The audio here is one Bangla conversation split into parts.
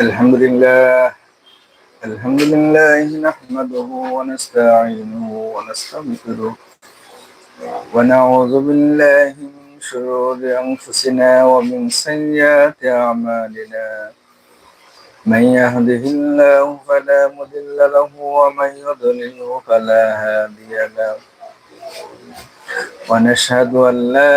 الحمد لله الحمد لله نحمده ونستعينه ونستغفره ونعوذ بالله من شرور أنفسنا ومن سيئات أعمالنا. من يهده الله فلا مضل له ومن يضلله فلا هادي له. ونشهد أن لا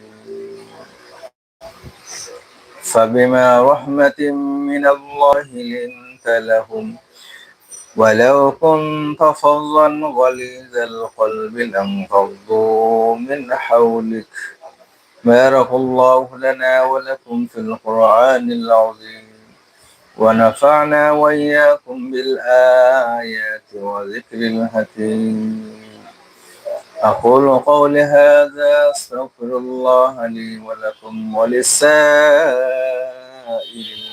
فبما رحمة من الله لنت لهم ولو كنت فظا غليظ القلب لانفضوا من حولك. بارك الله لنا ولكم في القرآن العظيم. ونفعنا وإياكم بالآيات وذكر الحكيم. أقول قولي هذا أستغفر الله لي ولكم ولسائر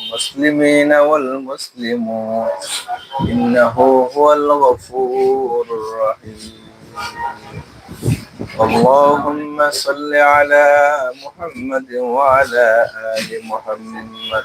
المسلمين والمسلمات إنه هو الغفور الرحيم. اللهم صل على محمد وعلى آل محمد.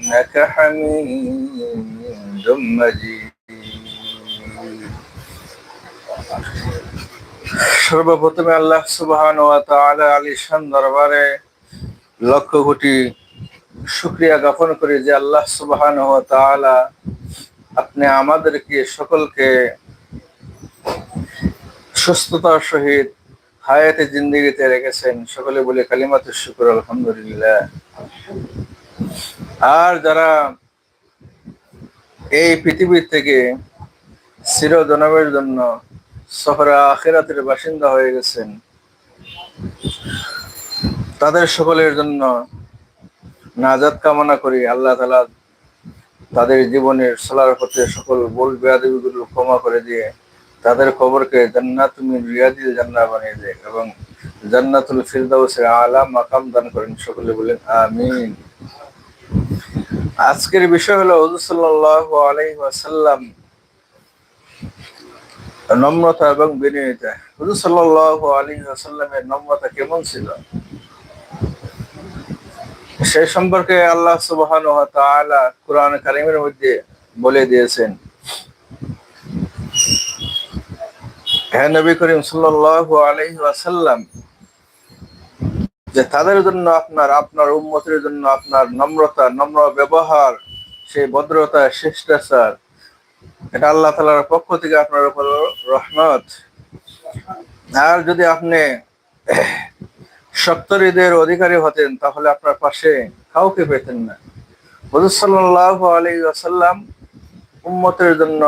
إنك حميد مجيد সর্বপ্রথমে আল্লাহ সুবহান ওয়া তাআলা আলিশান দরবারে লক্ষ কোটি শুক্রিয়া জ্ঞাপন করি যে আল্লাহ সুবহান ওয়া তাআলা আপনি আমাদেরকে সকলকে সুস্থতার সহিত হায়াতে জিন্দিগিতে রেখেছেন সকলে বলে কালিমাত শুকুর আলহামদুলিল্লাহ আর যারা এই পৃথিবীর থেকে চিরজনমের জন্য সফরা আখেরাতের বাসিন্দা হয়ে গেছেন, তাদের সকলের জন্য নাজাদ কামনা করি। আল্লাহ তালা তাদের জীবনের চলার পথে সকল বল বেয়াদিগুলো ক্ষমা করে দিয়ে তাদের খবরকে জান্নাত রিয়াদিল জান্না বানিয়ে দেয় এবং জান্নাতুল ফিরদাউসের আলা মাকাম দান করেন সকলে বলেন, আমিন। আজকের বিষয় হলো সাল্লাল্লাহু নম্রতা এবং বিনয়তা। হুজুর সাল্লাল্লাহু আলাইহি নম্রতা কেমন ছিল? সে সম্পর্কে আল্লাহ তাআলা কোরআন কারীমের মধ্যে বলে দিয়েছেন হ্যাঁ নবী করিম সাল্লাল্লাহু আলাইহি ওয়াসাল্লাম যে তাদের জন্য আপনার আপনার উম্মতের জন্য আপনার নম্রতা, নম্র ব্যবহার, সেই ভদ্রতা শিষ্টাচার এটা আল্লাহ তালার পক্ষ থেকে আপনার উপর রহমত। আর যদি আপনি সপ্তরীদের অধিকারী হতেন, তাহলে আপনার পাশে কাউকে পেতেন না। হজুর সাল্লাহ আলী আসাল্লাম উম্মতের জন্য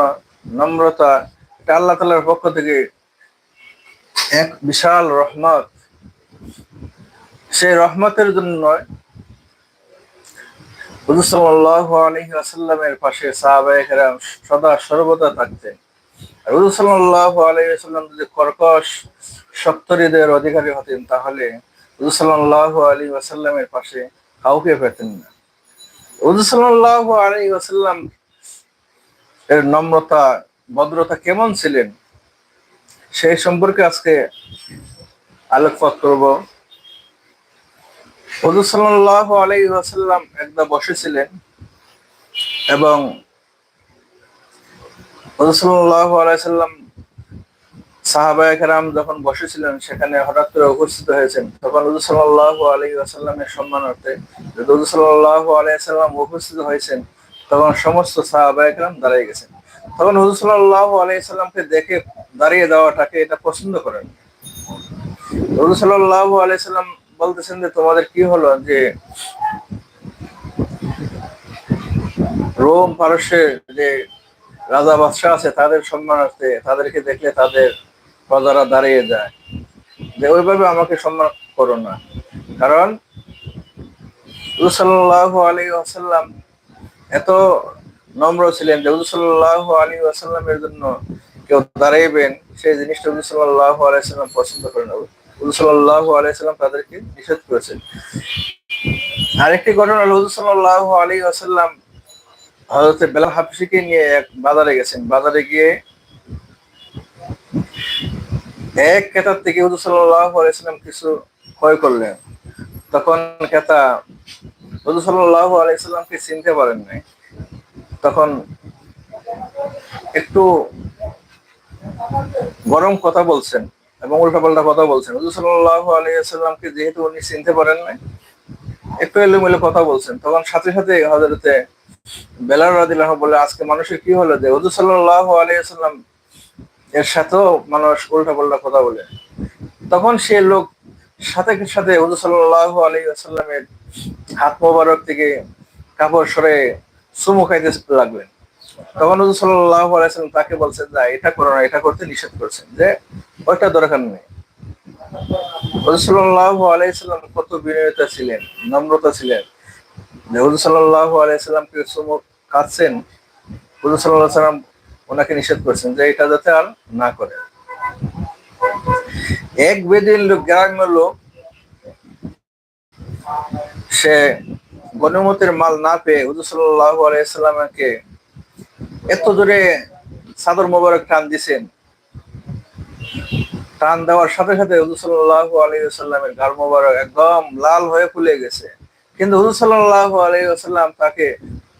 নম্রতা, এটা আল্লাহ তালার পক্ষ থেকে এক বিশাল রহমত। সেই রহমতের জন্য আলহি পাশে সাহাবাহিকেরাম সদা সর্বদা থাকতেন। আর যদি কর্কশ অধিকারী হতেন, তাহলে আলী পাশে কাউকে পেতেন না। হুজুর সাল্লাহ আলী আসাল্লাম এর নম্রতা, ভদ্রতা কেমন ছিলেন? সেই সম্পর্কে আজকে আলোকপাত করব। হজুর আসাল্লাম একদা বসেছিলেন এবং হজুর সাল্লাহ যখন বসেছিলেন সেখানে হঠাৎ করে উপস্থিত হয়েছেন। তখন হুজুর সাল্লাহ আলী আসাল্লামের সম্মানার্থে হুজুর সাল্লাহ আলাইসাল্লাম উপস্থিত হয়েছেন, তখন সমস্ত সাহাবা একরাম দাঁড়িয়ে গেছেন। তখন হুজুর সাল্লাহ আলাইসাল্লামকে দেখে দাঁড়িয়ে দেওয়াটাকে এটা পছন্দ করেন। হুজুর সাল্লাহ আলাইসাল্লাম বলতেছেন যে তোমাদের কি হলো যে রোম পারস্যের যে রাজা বাদশাহ আছে, তাদের সম্মানার্থে তাদেরকে দেখলে তাদের প্রজারা দাঁড়িয়ে যায়। যে ওইভাবে আমাকে সম্মান করো না। কারণ সাল্লাহ আলী আসাল্লাম এত নম্র ছিলেন যে সাল্লাহ আলী আসাল্লামের জন্য কেউ দাঁড়াইবেন, সেই জিনিসটা হুজুর সাল্লাহ আলাইসাল্লাম পছন্দ করেন সাল্লাহ তাদেরকে নিষেধ করেছেন। আরেকটি ঘটনা হল সাল্লাহ আলী আসাল্লাম হজরতে হাফিসিকে নিয়ে এক বাজারে গেছেন। বাজারে গিয়ে এক কেতার থেকে সাল্লাহ আলাইসাল্লাম কিছু ক্রয় করলেন। তখন কেতা হুজুর সাল্লাহ আলাইসাল্লামকে চিনতে পারেন নাই। তখন একটু গরম কথা বলছেন। এবং উল্টাপাল্টা কথা বলছেন। হুজুর সাল্লাহ আলাইসাল্লামকে যেহেতু উনি চিনতে পারেন নাই, একটু এলোমেলো কথা বলছেন। তখন সাথে সাথে হজরতে বেলার রাদিল্লাহ বলে আজকে মানুষের কি হলো যে? হুজুর সাল্লাহ আলাইসাল্লাম এর সাথেও মানুষ উল্টা পাল্টা কথা বলে। তখন সে লোক সাথে সাথে হুজুর সাল্লাহ আলী হাত মোবারক থেকে কাপড় সরে চুমু খাইতে লাগলেন। তখন হুজুর সাল্লাহ তাকে বলছেন যে এটা করো না, এটা করতে নিষেধ করছেন। যে ওইটা দরকার নেই। হুজুর সাল্লাহ কত বিনয়তা ছিলেন, নম্রতা ছিলেন। যে হুজুর সাল্লাহ খাচ্ছেন, হুজুর সাল্লাহ সাল্লাম ওনাকে নিষেধ করছেন যে এটা যাতে আর না করে। এক বেদিন লোক, গ্রাম্য লোক, সে গণমতের মাল না পেয়ে হুজুর সাল্লাহ আলাইসাল্লামকে এত জোরে সাদর মোবারক টান দিছেন। টান দেওয়ার সাথে সাথে হুজুর সাল্লাহ আলাইসাল্লামের গাল মোবারক একদম লাল হয়ে ফুলে গেছে। কিন্তু হুজুর সাল্লাহ আলাইসাল্লাম তাকে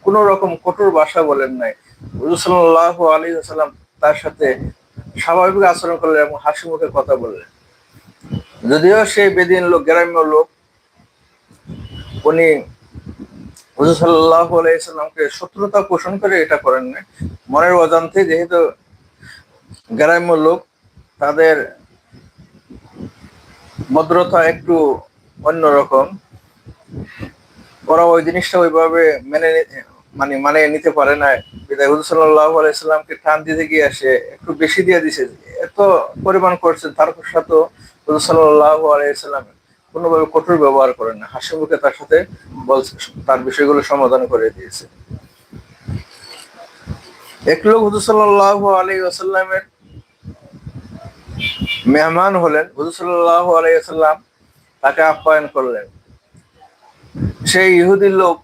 কোন রকম কঠোর ভাষা বলেন নাই। হুজুর সাল্লাহ আলী সাল্লাম তার সাথে স্বাভাবিক আচরণ করলেন এবং হাসি মুখে কথা বললেন। যদিও সেই বেদিন লোক, গ্রাম্য লোক, উনি হুজুর সাল্লাহ আলাইসাল্লামকে শত্রুতা পোষণ করে এটা করেন না মনের অজান্তে যেহেতু গ্রাম্য লোক, তাদের ভদ্রতা একটু অন্যরকম ওরা ওই জিনিসটা ওইভাবে মেনে মানে মানে নিতে পারে না বিদায় হুজুর সাল্লাহ আলাইসাল্লামকে টান দিতে গিয়ে আসে, একটু বেশি দিয়ে দিছে। এত পরিমাণ করছে, তার সাথে হুজুর সাল্লাহ আলাইসাল্লাম কোনোভাবে কঠোর ব্যবহার করেন না। হাসি মুখে তার সাথে বলছে তার বিষয়গুলো সমাধান করে দিয়েছে। এক লোক হুজুর সাল্লাহ আলী আসাল্লামের মেহমান হলেন। হুজুর সাল্লাহ আলাই আসাল্লাম তাকে আপ্যায়ন করলেন। সেই ইহুদি লোক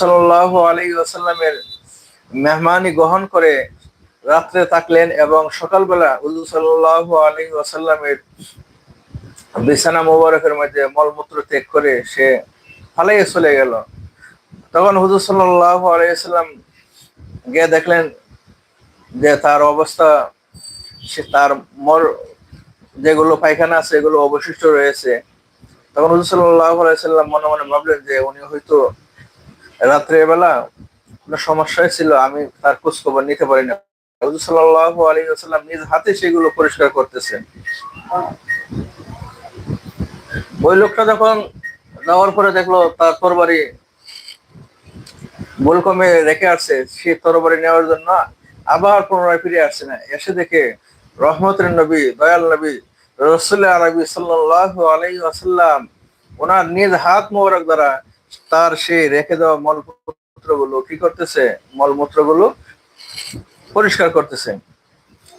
সাল্লাহ আলী আসাল্লামের মেহমানি গ্রহণ করে রাত্রে থাকলেন এবং সকালবেলা উজু সাল্লাহ আলী আসাল্লামের বিছানা মোবারকের মধ্যে মলমূত্র ত্যাগ করে সে ফালাইয়ে চলে গেল। তখন হুজুর সাল্লাহ আলাইসাল্লাম গিয়ে দেখলেন যে তার অবস্থা, সে তার মর যেগুলো পায়খানা আছে, এগুলো অবশিষ্ট রয়েছে। তখন হুজুর সাল্লাহ আলাইসাল্লাম মনে মনে ভাবলেন যে উনি হয়তো রাত্রের বেলা কোনো সমস্যায় ছিল, আমি তার খোঁজ খবর নিতে পারি না। হুজুর সাল্লাহ আলী নিজ হাতে সেগুলো পরিষ্কার করতেছেন। ওই লোকটা যখন যাওয়ার পরে দেখল তার তরবারি ভুল কমে রেখে আসছে, সে তরবারি নেওয়ার জন্য আবার পুনরায় ফিরে আসছে না। এসে দেখে রহমতের নবী, দয়াল নবী, রসুল আরবি সাল্লাহ আলাই আসাল্লাম ওনার নিজ হাত মোবারক দ্বারা তার সে রেখে দেওয়া মলমূত্রগুলো কি করতেছে? মলমূত্রগুলো পরিষ্কার করতেছে।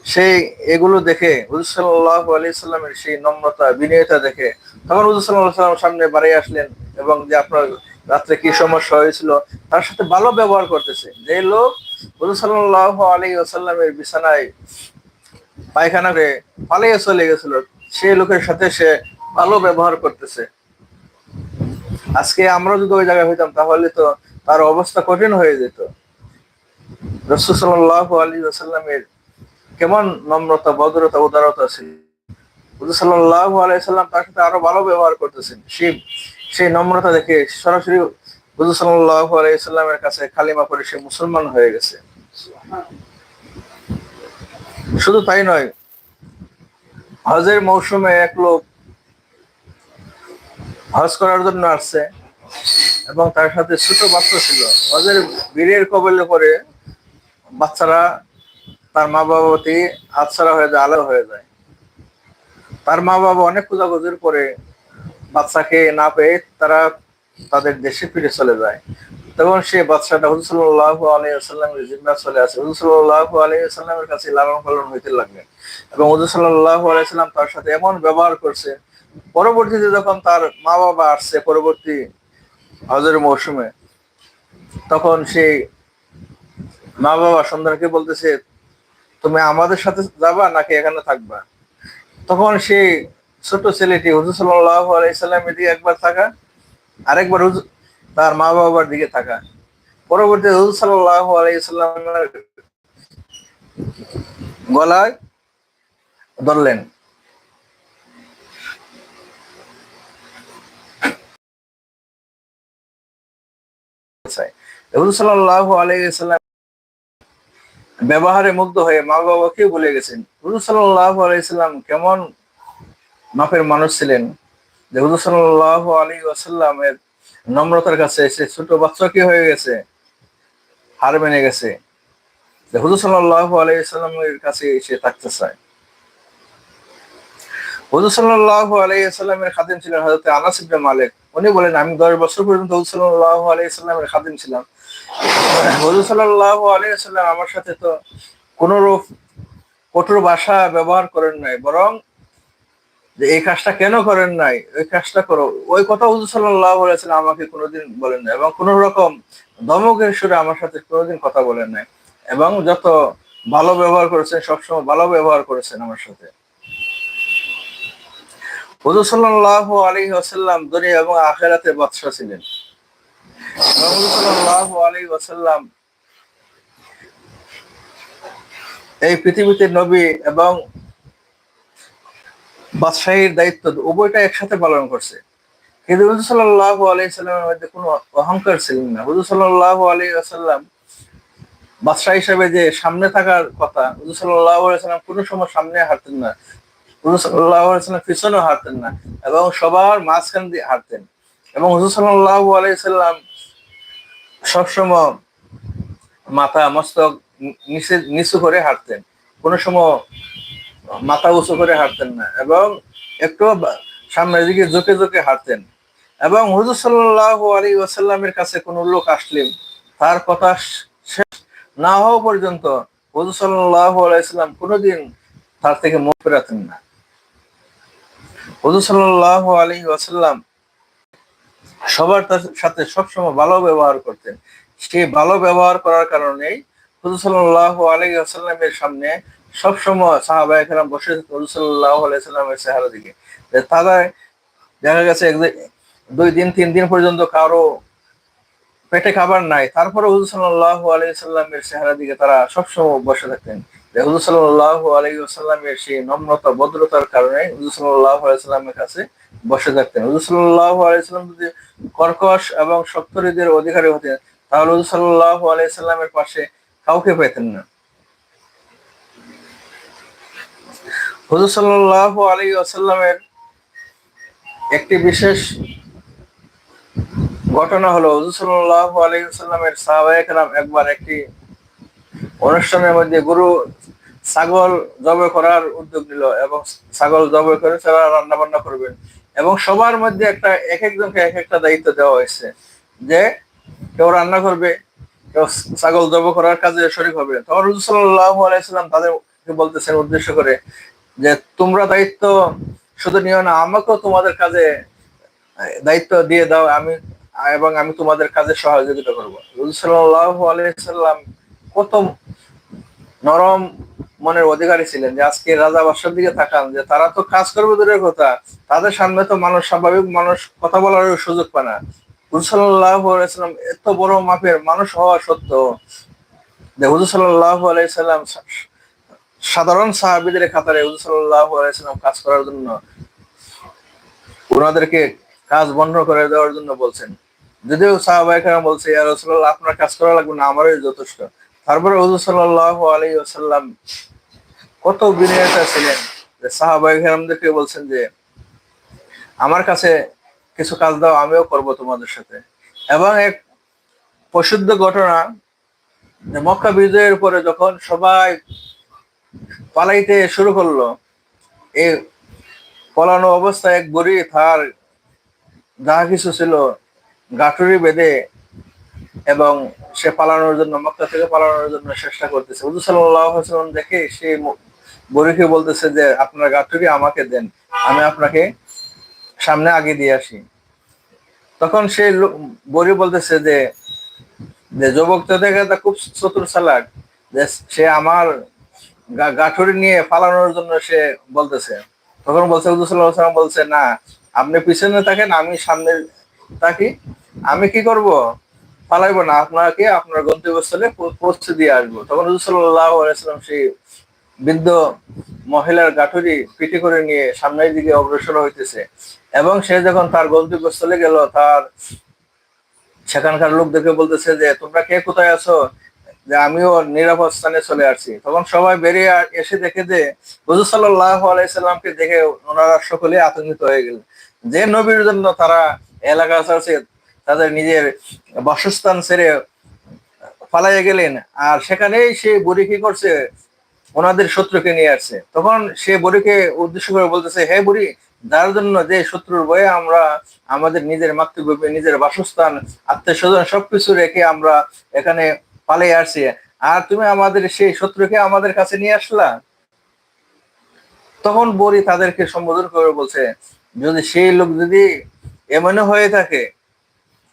সেই এগুলো দেখে সাল্লামের সেই নম্রতা, বিনয়তা দেখে তখন সাল্লাম সামনে বাড়ি আসলেন এবং যে আপনার রাত্রে কি সমস্যা হয়েছিল তার সাথে ভালো ব্যবহার করতেছে। যে লোক হুজুসাল্লাহ আলী আসাল্লামের বিছানায় পায়খানা করে পালিয়ে চলে গেছিল সেই লোকের সাথে সে ভালো ব্যবহার করতেছে। আজকে আমরা যদি ওই জায়গায় হইতাম তাহলে তো তার অবস্থা কঠিন হয়ে যেত। রসুল সাল্লাহ আলী আসাল্লামের কেমন নম্রতা, ভদ্রতা, উদারতা ছিল হুজুর সাল্লাহ আলাইসাল্লাম তার সাথে আরও ভালো ব্যবহার করতেছেন। সেই সেই নম্রতা দেখে সরাসরি হুজুর সাল্লাল্লাহু আলাইহি সাল্লামের কাছে কালিমা পড়ে সে মুসলমান হয়ে গেছে। শুধু তাই নয়, হজের মৌসুমে এক লোক হজ করার জন্য আসছে এবং তার সাথে ছোট বাচ্চা ছিল। হজের বীরের কবলে পরে বাচ্চারা তার মা বাবাটি হাতছাড়া হয়ে যায় আলাদা হয়ে যায়। তার মা বাবা অনেক খোঁজাখুঁজির পরে বাচ্চাকে না পেয়ে তারা তাদের দেশে ফিরে চলে যায়। তখন সে বাচ্চাটা হুজুল্লাহ আলাইসাল্লামের জিম্মা চলে আসে। হুজুল্লাহ আলাইসাল্লামের কাছে লালন পালন হইতে লাগলেন এবং হুজুসাল্লাহ আলাইসাল্লাম তার সাথে এমন ব্যবহার করছে, পরবর্তীতে যখন তার মা বাবা আসছে পরবর্তী হজের মৌসুমে, তখন সেই মা বাবা সন্তানকে বলতেছে তুমি আমাদের সাথে যাবা নাকি এখানে থাকবা? তখন সেই ছোট ছেলেটি হুজুর সাল্লাহ আলাইসাল্লামের দিকে একবার থাকা, আরেকবার তার মা বাবার দিকে থাকা। পরবর্তী হুজুর সাল্লাহ গলায় ধরলেন। হুজুর সাল্লাহ আলাইসাল্লাম ব্যবহারে মুগ্ধ হয়ে মা বাবাকে বলে গেছেন, হুজুর সাল্লাহ আলাইসাল্লাম কেমন মাপের মানুষ ছিলেন? যে হুজুর সাল্লাহ আলী ওয়াসাল্লামের নম্রতার কাছে এসে ছোট বাচ্চা কি হয়ে গেছে? হার মেনে গেছে। যে হুজুর সাল্লাহ আলাইসাল্লামের কাছে এসে থাকতে চায়। হুজুর সাল্লাহ আলাইসাল্লামের খাদিম ছিলেন হজরত মালিক। উনি বলেন, আমি দশ বছর পর্যন্ত হুজুর সাল্লাহ আলাইসাল্লামের খাদিম ছিলাম। আমার সাথে তো কঠোর ভাষা ব্যবহার করেন নাই, বরং যে এই কাজটা কেন করেন নাই ওই কাজটা করো। ওই কথা হুজুর সাল্লাহ আমাকে কোনোদিন বলেন নাই এবং কোন রকম ধমকের সুরে আমার সাথে কোনোদিন কথা বলেন নাই। এবং যত ভালো ব্যবহার করেছেন, সবসময় ভালো ব্যবহার করেছেন আমার সাথে। হুজুর সাল্লাহ আলী আসাল্লাম দুনিয়া এবং আখেরাতে বাদশাহ ছিলেন। এই পৃথিবীতে নবী এবং বাদশাহীর দায়িত্ব উভয়টা একসাথে পালন করছে। কিন্তু হুজুর সাল্লাহ আলাইসাল্লামের মধ্যে কোনো অহংকার ছিলেন না। হুজুর সাল্লাহ আলী আসাল্লাম বাদশাহ হিসাবে যে সামনে থাকার কথা, হুজুর সাল্লাহ আলাইসাল্লাম কোনো সময় সামনে হাঁটতেন না। হুজুর সাল্লাহ আলাইসাল্লাম পিছনেও হাঁটতেন না এবং সবার মাঝখান দিয়ে হাঁটতেন। এবং হুজুর সাল্লাহ আলাইসাল্লাম সবসময় মাথা মস্তক নিচে, নিচু করে হাঁটতেন। কোনো সময় মাথা উঁচু করে হাঁটতেন না এবং একটু সামনের দিকে ঝুঁকে ঝুঁকে হাঁটতেন। এবং হুজুর সাল্লাহ আলী ওয়াসাল্লামের কাছে কোনো লোক আসলেন তার কথা শেষ না হওয়া পর্যন্ত হুজুর সাল্লাহ আলাইসাল্লাম কোনোদিন তার থেকে মুখ ফেরাতেন না। হুজুর সাল্লাহ আলী ওয়াসাল্লাম সবার তার সাথে সবসময় ভালো ব্যবহার করতেন। সেই ভালো ব্যবহার করার কারণেই হুজুর সাল্লাহ আলী আসাল্লামের সামনে সবসময় সাহাবা একরাম বসে রসুল্লাহ আলাইসাল্লামের চেহারা দিকে। তারা দেখা গেছে দুই দিন, তিন দিন পর্যন্ত কারও পেটে খাবার নাই। তারপরে হুজুর সাল্লাহ আলাইসাল্লামের চেহারা দিকে তারা সবসময় বসে থাকতেন। হুজুর সাল্লাহ আলাইসাল্লামের সেই নম্রতা, ভদ্রতার কারণে হুজুর সাল্লাহ আলাইসাল্লামের কাছে বসে থাকতেন। হুজুর যদি কর্কশ এবং শক্তরীদের অধিকারী হতেন, তাহলে হুজুর আলাইসাল্লামের পাশে কাউকে পেতেন না। সাল্লাহ আলী আসাল্লামের একটি বিশেষ ঘটনা হলো, হুজুর সাল্লাহ আলী আসাল্লামের একবার একটি অনুষ্ঠানের মধ্যে গুরু, ছাগল জবে করার উদ্যোগ নিল এবং ছাগল জবে করে তারা রান্না বান্না করবেন। এবং সবার মধ্যে একটা এক একজনকে এক একটা দায়িত্ব দেওয়া হয়েছে যে কেউ রান্না করবে, কেউ ছাগল জব করার কাজে শরিক হবে। তখন হুজুর সাল্লাহ আলাইসাল্লাম তাদেরকে বলতেছেন উদ্দেশ্য করে যে তোমরা দায়িত্ব শুধু নিও না, আমাকেও তোমাদের কাজে দায়িত্ব দিয়ে দাও, আমি এবং আমি তোমাদের কাজে সহযোগিতা করব। সাল্লাহ আলাইসাল্লাম কত নরম মনের অধিকারী ছিলেন যে আজকে রাজা বাসার দিকে থাকান যে তারা তো কাজ করবে দূরের কথা, তাদের সামনে তো মানুষ, স্বাভাবিক মানুষ কথা বলার সুযোগ পায় না। হুজুসাল্লাহ এত বড় মাপের মানুষ হওয়া সত্ত্বেও, যে হুজুর সাল্লাহ আলাইসাল্লাম সাধারণ সাহাবিদের খাতারে সাল্লাম কাজ করার জন্য ওনাদেরকে কাজ বন্ধ করে দেওয়ার জন্য বলছেন। যদিও সাহাবাহিকেরা বলছে, ইয়া রসুল্লাহ আপনার কাজ করা লাগবে না, আমারই যথেষ্ট। তারপরে হুজুর সাল্লাহ আলী কত বিনয়তা ছিলেন যে সাহাবাহিকেরামদেরকে বলছেন যে, আমার কাছে কিছু কাজ দাও, আমিও করব তোমাদের সাথে। এবং এক প্রসিদ্ধ ঘটনা মক্কা বিজয়ের পরে যখন সবাই পালাইতে শুরু করল এই পলানো অবস্থায় এক বুড়ি তার যা কিছু ছিল গাঠুরি বেঁধে এবং সে পালানোর জন্য, মক্কা থেকে পালানোর জন্য চেষ্টা করতেছে। হুজুর সাল্লাম দেখে সে বুড়িকে বলতেছে যে, আপনার গাঠুরি আমাকে দেন, আমি আপনাকে সামনে আগে দিয়ে আসি। তখন সে বুড়ি বলতেছে যে যে যুবক তো দেখে তা খুব চতুর চালাক, যে সে আমার গাঠুরি নিয়ে পালানোর জন্য সে বলতেছে। তখন বলছে, হুজুর সাল্লাল্লাহু আলাইহি ওয়াসাল্লাম বলছে, না, আপনি পিছনে থাকেন, আমি সামনে থাকি, আমি কি করব? পালাইবো না, আপনাকে আপনার গন্তব্যস্থলে পৌঁছে দিয়ে আসব। তখন হুজুর সাল্লাল্লাহু সেই বৃদ্ধ মহিলার গাঠুরি পিঠে করে নিয়ে সামনের দিকে অগ্রসর হইতেছে এবং সে যখন তার গন্তব্যস্থলে গেল, তার সেখানকার লোক দেখে বলতেছে যে, তোমরা কে? কোথায় আছো? যে, আমিও নিরাপদ স্থানে চলে আসছি। তখন সবাই বেরিয়ে এসে দেখে যে, হুজুর সাল্লাহ আলাইসাল্লামকে দেখে ওনারা সকলে আতঙ্কিত হয়ে গেল যে নবীর জন্য তারা এলাকা আছে তাদের নিজের বাসস্থান ছেড়ে পালাইয়ে গেলেন, আর সেখানেই সে বুড়ি কি করছে, ওনাদের শত্রুকে নিয়ে আসছে। তখন সে বুড়িকে উদ্দেশ্য করে বলতেছে, হে বুড়ি, যার জন্য যে শত্রুর ভয়ে আমরা আমাদের নিজের মাতৃভূমি, নিজের বাসস্থান, আত্মীয় স্বজন সবকিছু রেখে আমরা এখানে পালিয়ে আসছি, আর তুমি আমাদের সেই শত্রুকে আমাদের কাছে নিয়ে আসলা? তখন বড়ি তাদেরকে সম্বোধন করে বলছে, যদি সেই লোক যদি এমনও হয়ে থাকে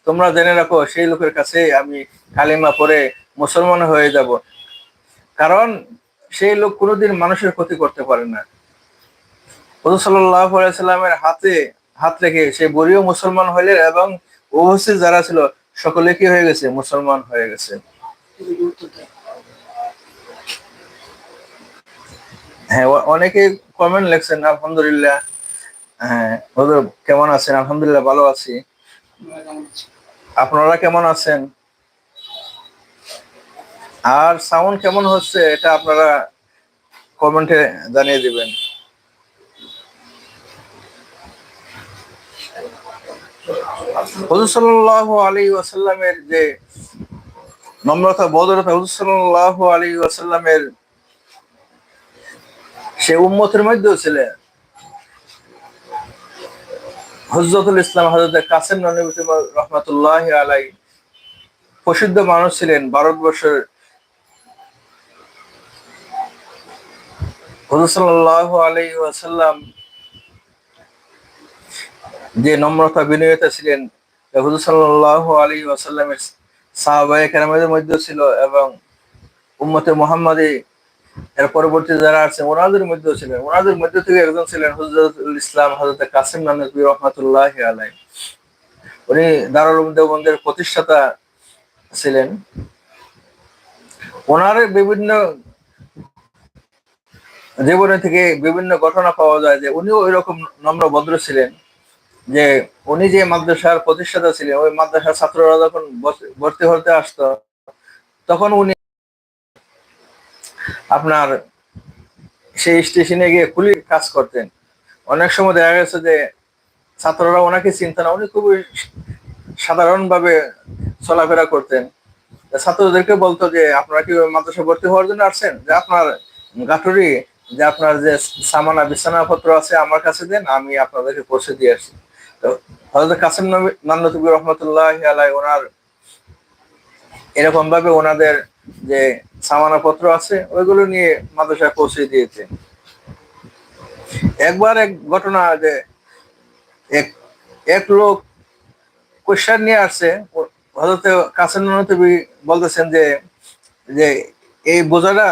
তোমরা জেনে রাখো, সেই লোকের কাছে আমি কালিমা পরে মুসলমান হয়ে যাব। কারণ সেই লোক কোনোদিন মানুষের ক্ষতি করতে পারে না। সাল্লামের হাতে হাত রেখে সে বুড়িও মুসলমান হইলেন এবং উপস্থিত যারা ছিল, সকলে কি হয়ে গেছে? মুসলমান হয়ে গেছে। হ্যাঁ অনেকে কমেন্ট লেখছেন, আলহামদুলিল্লাহ। হ্যাঁ কেমন আছেন? আলহামদুলিল্লাহ, ভালো আছি। আপনারা কেমন আছেন? আর সাউন্ড কেমন হচ্ছে এটা আপনারা কমেন্টে জানিয়ে দিবেন। হুজুর সাল্লাল্লাহু আলাইহি ওয়াসাল্লামের যে নম্রতা বদরতা হুজুর সাল্লাল্লাহু আলাইহি ওয়াসাল্লামের সে উম্মতের মধ্যেও ছিলেন। হজরতুল ইসলাম হজরত কাসেম নবী রহমতুল্লাহ আলাই প্রসিদ্ধ মানুষ ছিলেন ভারতবর্ষের যে নম্রতা বিনয়তা ছিলেন হুজুর সাল্লাল্লাহু আলাইহি ওয়াসাল্লামের সাহাবায়ে কেরামের মধ্যে ছিল এবং উম্মতে মুহাম্মাদি এর পরবর্তী যারা আছে ওনাদের মধ্যেও ছিলেন। ওনাদের মধ্যে থেকে একজন ছিলেন হুজরতুল ইসলাম হজরত কাসিম নানবী রহমতুল্লাহ আলাই উনি দারুল উলুম দেওবন্দের প্রতিষ্ঠাতা ছিলেন। ওনার বিভিন্ন জীবনে থেকে বিভিন্ন ঘটনা পাওয়া যায় যে উনিও ওই রকম নম্র ভদ্র ছিলেন যে উনি যে মাদ্রাসার প্রতিষ্ঠাতা ছিলেন, ওই মাদ্রাসার ছাত্ররা যখন ভর্তি হতে আসতো, তখন উনি আপনার সেই স্টেশনে গিয়ে কুলির কাজ করতেন। অনেক সময় দেখা গেছে যে ছাত্ররা ওনাকে চিন্তা না, উনি খুবই সাধারণভাবে চলাফেরা করতেন। ছাত্রদেরকে বলতো যে, আপনারা কি মাদ্রাসা ভর্তি হওয়ার জন্য আসছেন? যে, আপনার গাঠুরি, যে, আপনার যে সামানা, বিছানাপত্র আছে আমার কাছে দেন, আমি আপনাদেরকে পৌঁছে দিয়ে আসি তো হয়তো কাসিম নবী নান্নতুবি রহমতুল্লাহ আলাই ওনার এরকম ভাবে ওনাদের যে সামানাপত্র আছে, ওইগুলো নিয়ে মাদ্রাসায় পৌঁছে দিয়েছে। একবার এক ঘটনা যে এক এক লোক কোশ্চেন নিয়ে আসছে হজরত কাসেম নবী বলতেছেন যে যে এই বোঝাটা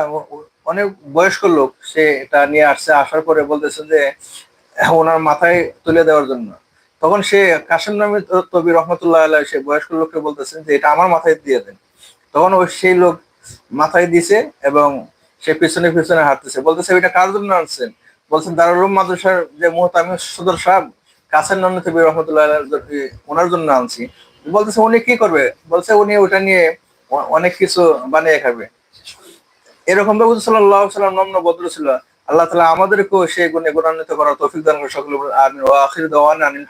অনেক বয়স্ক লোক, সে এটা নিয়ে আসছে, আসার পরে বলতেছে যে, ওনার মাথায় তুলে দেওয়ার জন্য। তখন সে কাসেম নামী তবি রহমতুল্লাহ সে বয়স্ক লোককে বলতেছেন যে, এটা আমার মাথায় দিয়ে দেন। তখন ওই সেই লোক মাথায় দিছে এবং সে পিছনে পিছনে হাঁটতেছে। বলতেছে, এটা কার জন্য আনছেন? বলছেন, দারুল মাদ্রাসার যে মুহতামি সদর সাহেব কাসেম নবী রহমতুল্লাহ ওনার জন্য আনছি। বলতেছে, উনি কি করবে? বলছে, উনি ওটা নিয়ে অনেক কিছু বানিয়ে খাবে। এরকম ভাবে সাল্লাহ সাল্লাম নম্ন ভদ্র ছিল। আল্লাহ তালা আমাদেরকেও সেই গুণে গুণান্বিত করার তৌফিক দান করে সকল আমিন।